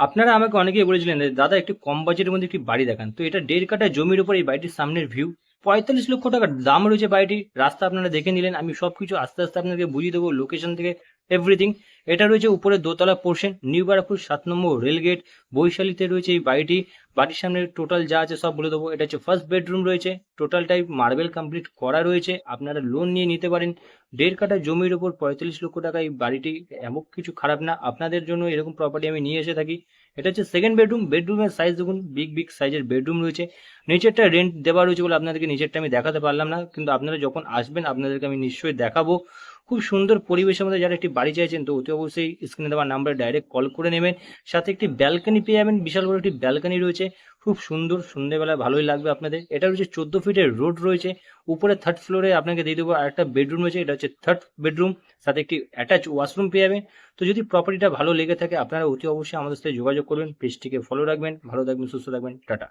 আপনারা আমাকে অনেকেই বলেছিলেন দাদা, একটি কম বাজেটের মধ্যে একটি বাড়ি দেখান। তো এটা দেড় কাটা জমির উপর এই বাড়িটির সামনের ভিউ পঁয়তাল্লিশ লক্ষ টাকার দাম রয়েছে বাড়িটি রাস্তা আপনারা দেখে নিলেন। আমি সবকিছু আস্তে আস্তে আপনাকে বুঝিয়ে দেবো লোকেশন থেকে। এভরিথিং এটা রয়েছে উপরে দোতলা পোর্শন নিউ ব্যারাকপুর সাত নম্বর রেলগেট বৈশালীতে রয়েছে এই বাড়িটি। বাড়ির সামনে টোটাল যা আছে সব বলে দেবো। এটা হচ্ছে ফার্স্ট বেডরুম রয়েছে। টোটালটাই মার্বেল কমপ্লিট করা রয়েছে। আপনারা লোন নিয়ে নিতে পারেন। দেড় কাঠা জমির উপর পঁয়তাল্লিশ লক্ষ টাকা এই বাড়িটি। এমন কিছু খারাপ না। আপনাদের জন্য এরকম প্রপার্টি আমি নিয়ে এসে থাকি। এটা হচ্ছে সেকেন্ড বেডরুম বেডরুমের সাইজ দেখুন বিগ বিগ সাইজের বেডরুম রয়েছে। নিচেরটা রেন্ট দেওয়া রয়েছে বলে আপনাদেরকে নিচেরটা আমি দেখাতে পারলাম না। কিন্তু আপনারা যখন আসবেন, আপনাদেরকে আমি নিশ্চয়ই দেখাবো। খুব সুন্দর পরিবেশের মধ্যে যারা একটি বাড়ি চাইছেন, তো অতি অবশ্যই স্ক্রিনে দেওয়া নাম্বারে ডাইরেক্ট কল করে নেবেন। সাথে একটি ব্যালকনি পেয়ে যাবেন, বিশাল বড় একটি ব্যালকনি রয়েছে। খুব সুন্দর সন্ধ্যেবেলায় ভালোই লাগবে আপনাদের। এটা রয়েছে চোদ্দ ফিটের রোড রয়েছে। উপরে থার্ড ফ্লোরে আপনাকে দিয়ে দেবো আরেকটা বেডরুম রয়েছে, এটা হচ্ছে থার্ড বেডরুম সাথে একটি অ্যাটাচ ওয়াশরুম পেয়ে যাবেন। তো যদি প্রপার্টিটা ভালো লেগে থাকে, আপনারা অতি অবশ্যই আমাদের সাথে যোগাযোগ করবেন। পেজটিকে ফলো রাখবেন। ভালো থাকবেন, সুস্থ থাকবেন। টাটা।